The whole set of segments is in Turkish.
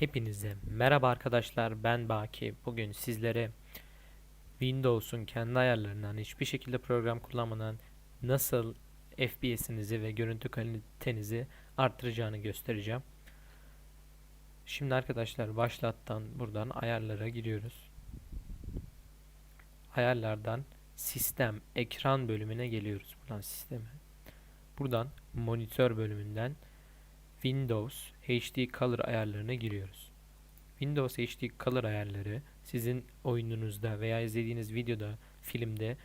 Hepinize merhaba arkadaşlar ben Baki. Bugün sizlere Windows'un kendi ayarlarından hiçbir şekilde program kullanmadan nasıl FPS'inizi ve görüntü kalitenizi arttıracağını göstereceğim. Şimdi arkadaşlar başlattan buradan ayarlara giriyoruz. Ayarlardan sistem ekran bölümüne geliyoruz. Buradan sisteme. Buradan monitör bölümünden Windows HD Color ayarlarına giriyoruz. Windows HD Color ayarları sizin oyununuzda veya izlediğiniz videoda, filmde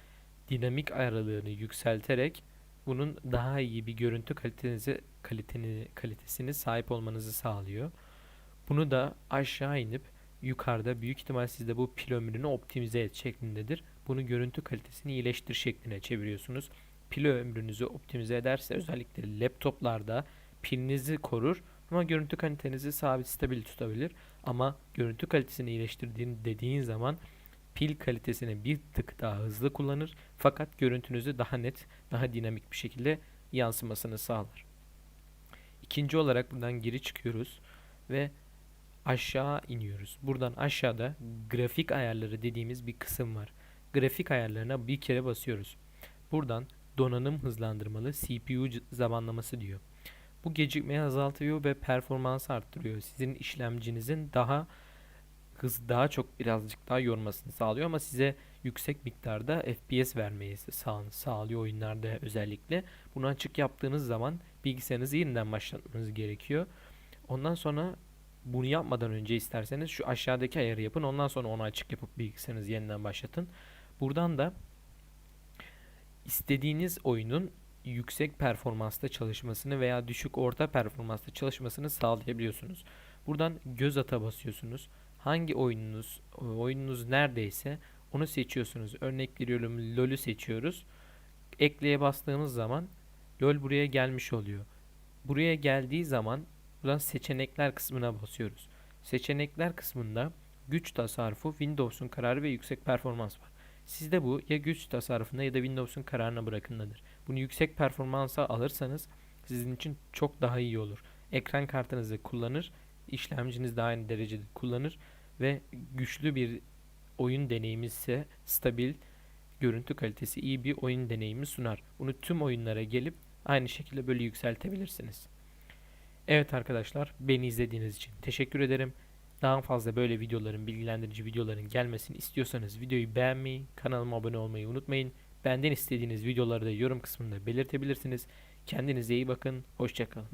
dinamik ayarlılığını yükselterek bunun daha iyi bir görüntü kalitenizi kaliteni kalitesini sahip olmanızı sağlıyor. Bunu da aşağı inip yukarıda büyük ihtimal sizde bu pil ömrünü optimize et şeklindedir. Bunu görüntü kalitesini iyileştir şekline çeviriyorsunuz. Pil ömrünüzü optimize ederse özellikle laptoplarda pilinizi korur ama görüntü kalitenizi sabit stabil tutabilir. Ama görüntü kalitesini iyileştirdiğin dediğin zaman pil kalitesini bir tık daha hızlı kullanır fakat görüntünüzü daha net, daha dinamik bir şekilde yansımasını sağlar. İkinci olarak buradan geri çıkıyoruz ve aşağı iniyoruz. Buradan aşağıda grafik ayarları dediğimiz bir kısım var. Grafik ayarlarına bir kere basıyoruz. Buradan donanım hızlandırmalı CPU zamanlaması diyor. Bu gecikmeyi azaltıyor ve performansı arttırıyor. Sizin işlemcinizin daha hız daha çok birazcık daha yormasını sağlıyor ama size yüksek miktarda FPS vermeyi sağ, sağlıyor oyunlarda özellikle. Bunu açık yaptığınız zaman bilgisayarınızı yeniden başlatmanız gerekiyor. Ondan sonra bunu yapmadan önce isterseniz şu aşağıdaki ayarı yapın. Ondan sonra onu açık yapıp bilgisayarınızı yeniden başlatın. Buradan da istediğiniz oyunun yüksek performansta çalışmasını veya düşük orta performansta çalışmasını sağlayabiliyorsunuz. Buradan göz ata basıyorsunuz. Hangi oyununuz oyununuz neredeyse onu seçiyorsunuz. Örnek veriyorum LoL'ü seçiyoruz. Ekleye bastığımız zaman LoL buraya gelmiş oluyor. Buraya geldiği zaman buradan seçenekler kısmına basıyoruz. Seçenekler kısmında güç tasarrufu, Windows'un kararı ve yüksek performans var. Sizde bu ya güç tasarrufunda ya da Windows'un kararına bırakındadır. Bunu yüksek performansa alırsanız sizin için çok daha iyi olur. Ekran kartınızı kullanır, işlemciniz de aynı derecede kullanır ve güçlü bir oyun deneyimi ise stabil, görüntü kalitesi iyi bir oyun deneyimi sunar. Bunu tüm oyunlara gelip aynı şekilde böyle yükseltebilirsiniz. Evet arkadaşlar beni izlediğiniz için teşekkür ederim. Daha fazla böyle videoların, bilgilendirici videoların gelmesini istiyorsanız videoyu beğenmeyi, kanalıma abone olmayı unutmayın. Benden istediğiniz videoları da yorum kısmında belirtebilirsiniz. Kendinize iyi bakın. Hoşçakalın.